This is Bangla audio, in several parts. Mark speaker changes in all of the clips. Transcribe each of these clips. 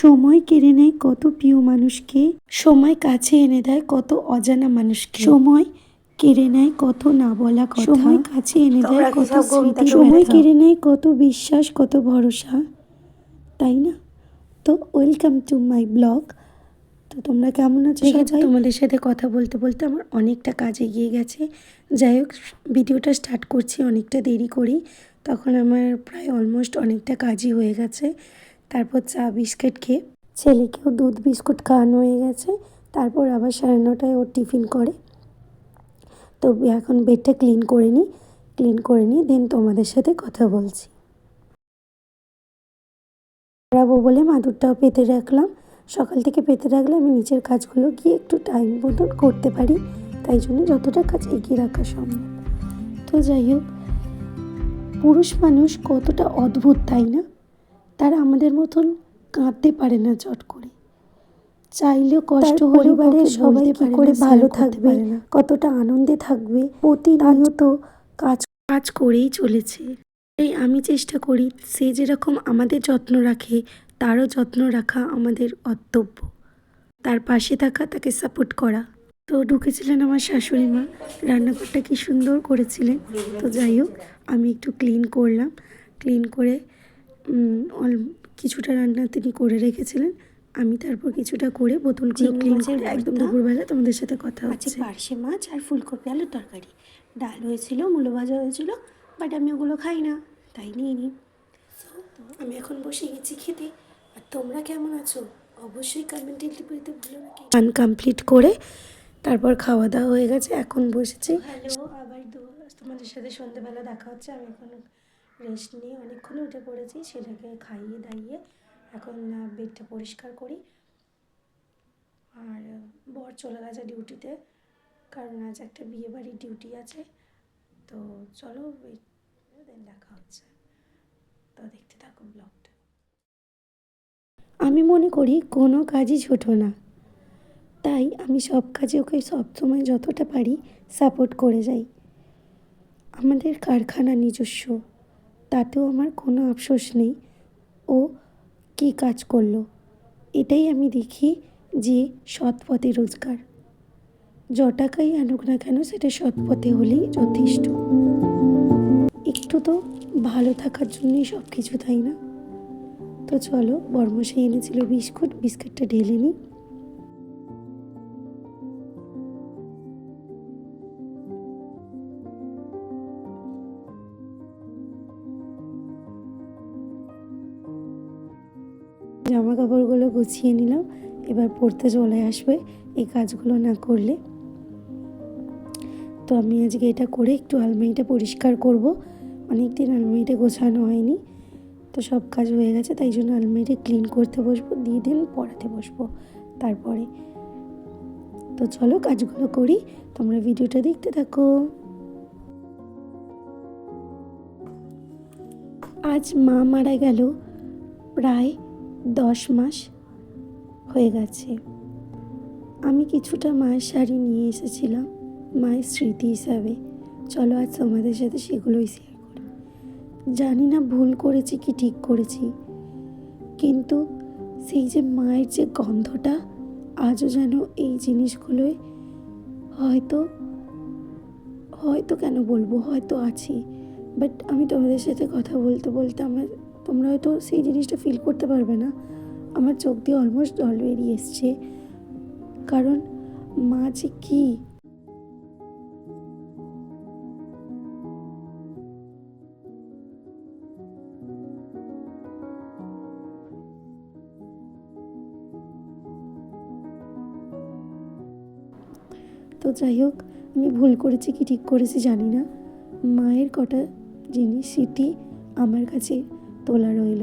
Speaker 1: সময় কেড়ে নেয় কত প্রিয় মানুষকে সময় কাছে এনে দেয় কত অজানা মানুষকে। সময় কেড়ে নেয় কত না বলা কথা। সময় কাছে এনে দেয় কত স্মৃতি। সময় কেড়ে নেয় কত বিশ্বাস কত ভরসা। তাই না? তো ওয়েলকাম টু মাই ব্লগ। তো তোমরা কেমন আছো সবাই? তোমাদের সাথে কথা বলতে বলতে আমার অনেকটা কাজ এগিয়ে গেছে। যাই হোক ভিডিওটা স্টার্ট করছি অনেকটা দেরি করি তখন আমার প্রায় অলমোস্ট অনেকটা কাজই হয়ে গেছে। তারপর চা, বিস্কিট খেয়ে ছেলেকেও দুধ, বিস্কুট খাওয়ানো হয়ে গেছে। তারপর আবার সাড়ে নটায় ওর টিফিন করে। তো এখন বেডটা ক্লিন করে নিই, ক্লিন করে নিই দেন তোমাদের সাথে কথা বলছি। পড়াবো বলে মাদুরটাও পেতে রাখলাম। সকাল থেকে পেতে রাখলে আমি নিচের কাজগুলো গিয়ে একটু টাইম মতন করতে পারি। তাই জন্য যতটা কাজ এগিয়ে রাখা সম্ভব। তো যাই হোক, পুরুষ মানুষ কতটা অদ্ভুত, তাই না? তারা আমাদের মতন কাঁদতে পারে না চট করে। চাইলেও কষ্ট হলেও
Speaker 2: পরিবারের
Speaker 1: সবাই কি করে ভালো থাকবে? কতটা আনন্দে থাকবে? প্রতিনিয়ত কাজ কাজ করেই চলেছে। এই আমি চেষ্টা করি সে যেরকম আমাদের যত্ন রাখে তারও যত্ন রাখা আমাদের কর্তব্য। তার পাশে থাকা তাকে সাপোর্ট করা। তো ঢুকেছিলেন আমার শাশুড়ি মা। রান্নাঘরটা কি সুন্দর করেছিলেন। তো যাই হোক আমি একটু ক্লিন করলাম। ক্লিন করে কিছুটা রান্না তিনি করে রেখেছিলেন। আমি তারপর কিছুটা করে বোতলগুলো
Speaker 2: চিংড়ি
Speaker 1: ক্লিন করে একদম। দুপুরবেলা তোমাদের সাথে কথা
Speaker 2: আছে
Speaker 1: হচ্ছে।
Speaker 2: পার্শে মাছ আর ফুলকপি আলুর তরকারি। ডাল হয়েছিল মূলো ভাজা হয়েছিল বাট আমি ওগুলো খাই না তাই নিয়ে নিই
Speaker 1: তো আমি এখন বসে গেছি খেতে। আর তোমরা কেমন আছো? অবশ্যই কমেন্টে লিখতে ভুলো না গান কমপ্লিট করে তারপর খাওয়া দাওয়া হয়ে গেছে এখন বসেছি। হ্যালো আবার তোমাদের সাথে সন্ধ্যেবেলা দেখা হচ্ছে আমি এখন রেস্ট নিয়ে অনেকক্ষণ উঠে পড়েছি ছেলেকে খাইয়ে দাইয়ে এখন বেডটা পরিষ্কার করি। আর বর চলে গেছে ডিউটিতে কারণ আজ একটা বিয়ে বাড়ির ডিউটি আছে। তো চলো দেখা হচ্ছে। তো দেখতে থাকো ব্লগটা আমি মনে করি কোনো কাজই ছোট না। তাই আমি সব কাজে ওকে সবসময় যতটা পারি সাপোর্ট করে যাই। আমাদের কারখানা নিজস্ব। তাতেও আমার কোনো আফসোস নেই। ও কী কাজ করল? এটাই আমি দেখি যে সৎ পথে রোজগার। টাকাই আনুক না কেন সেটা সৎ পথে হলেই যথেষ্ট। একটু তো ভালো থাকার জন্যই সব কিছু তাই না? তো চলো বর্মশাই এনেছিল বিস্কুট, বিস্কুটটা ঢেলে নিই। জামা কাপড়গুলো গুছিয়ে নিলাম। এবার পড়তে চলে আসবে এই কাজগুলো না করলে। তো আমি আজকে এটা করে একটু আলমারিটা পরিষ্কার করব। অনেক দিন আলমারিটা গোছানো হয়নি। তো সব কাজ হয়ে গেছে, তাই জন্য আলমারিটা ক্লিন করতে বসবো, দিয়ে দিন পড়াতে বসবো তারপরে। তো চলো কাজগুলো করি, তোমরা ভিডিওটা দেখতে থাকো। আজ মা মারা গেল, প্রায় দশ মাস হয়ে গেছে। আমি কিছুটা মায়ের শাড়ি নিয়ে এসেছিলাম, মায়ের স্মৃতি হিসাবে। চলো আজ তোমাদের সাথে সেগুলোই শেয়ার করি। জানি না ভুল করেছি কি ঠিক করেছি, কিন্তু সেই যে মায়ের যে গন্ধটা, আজও যেন এই জিনিসগুলোই হয়তো হয়তো কেন বলব, হয়তো আছি। বাট আমি তোমাদের সাথে কথা বলতে বলতে আমার তোমরা হয়তো সেই জিনিসটা ফিল করতে পারবে না। আমার চোখ দিয়ে অলমোস্ট জল বেরিয়ে এসছে। কারণ মা যে কী? তো যাই হোক, আমি ভুল করেছি কি ঠিক করেছি জানি না। মায়ের কটা জিনিস স্মৃতি আমার কাছে তোলা রইল।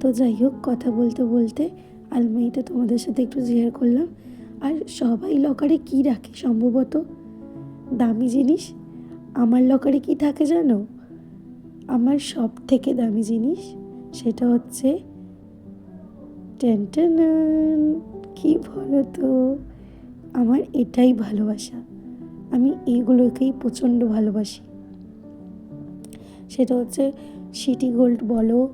Speaker 1: তো যাই হোক, কথা বলতে বলতে আলমারিটা তোমাদের সাথে একটু শেয়ার করলাম। আর সবাই লকারে কি রাখে সম্ভবত? দামি জিনিস? আমার লকারে কি থাকে জানো? আমার সব থেকে দামি জিনিস সেটা হচ্ছে টেন কি বলো তো আমার এটাই ভালোবাসা। আমি এগুলোকেই প্রচণ্ড ভালোবাসি। সেটা হচ্ছে সিটি গোল্ড বলো,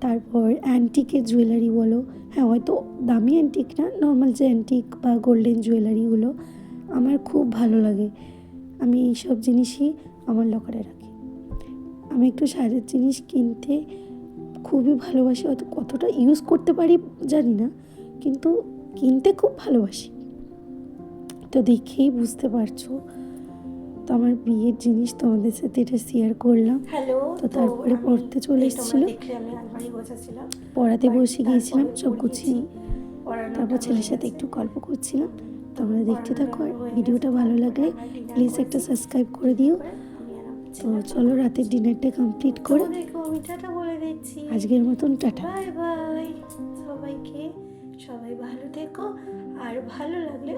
Speaker 1: তারপর অ্যান্টিকের জুয়েলারি বলো। হ্যাঁ হয়তো দামি অ্যান্টিক না, নর্মাল যে অ্যান্টিক বা গোল্ডেন জুয়েলারিগুলো আমার খুব ভালো লাগে। আমি এইসব জিনিসই আমার লকারে রাখি। আমি একটু সাজের জিনিস কিনতে খুবই ভালোবাসি হয়তো কতটা ইউজ করতে পারি জানি না, কিন্তু কিনতে খুব ভালোবাসি। তো দেখেই বুঝতে পারছ। তো আমার বিয়ের জিনিস তোমাদের সাথে এটা শেয়ার করলাম।
Speaker 2: হ্যালো
Speaker 1: তো তারপরে পড়তে চলে এসেছিল। পড়াতে বসে গিয়েছিলাম সব। গুছিয়ে তারপর ছেলের সাথে একটু গল্প করছিলাম। তোমরা দেখতে থাকো ভিডিওটা ভালো লাগলে প্লিজ একটা সাবস্ক্রাইব করে দিও। তো চলো রাতের ডিনারটা কমপ্লিট করে
Speaker 2: তোমাদেরকেও আমি টাটা বলে দিচ্ছি।
Speaker 1: আজকের মতন টাটা।
Speaker 2: Bye bye. সবাইকে সবাই ভালো থেকো। আর ভালো লাগলে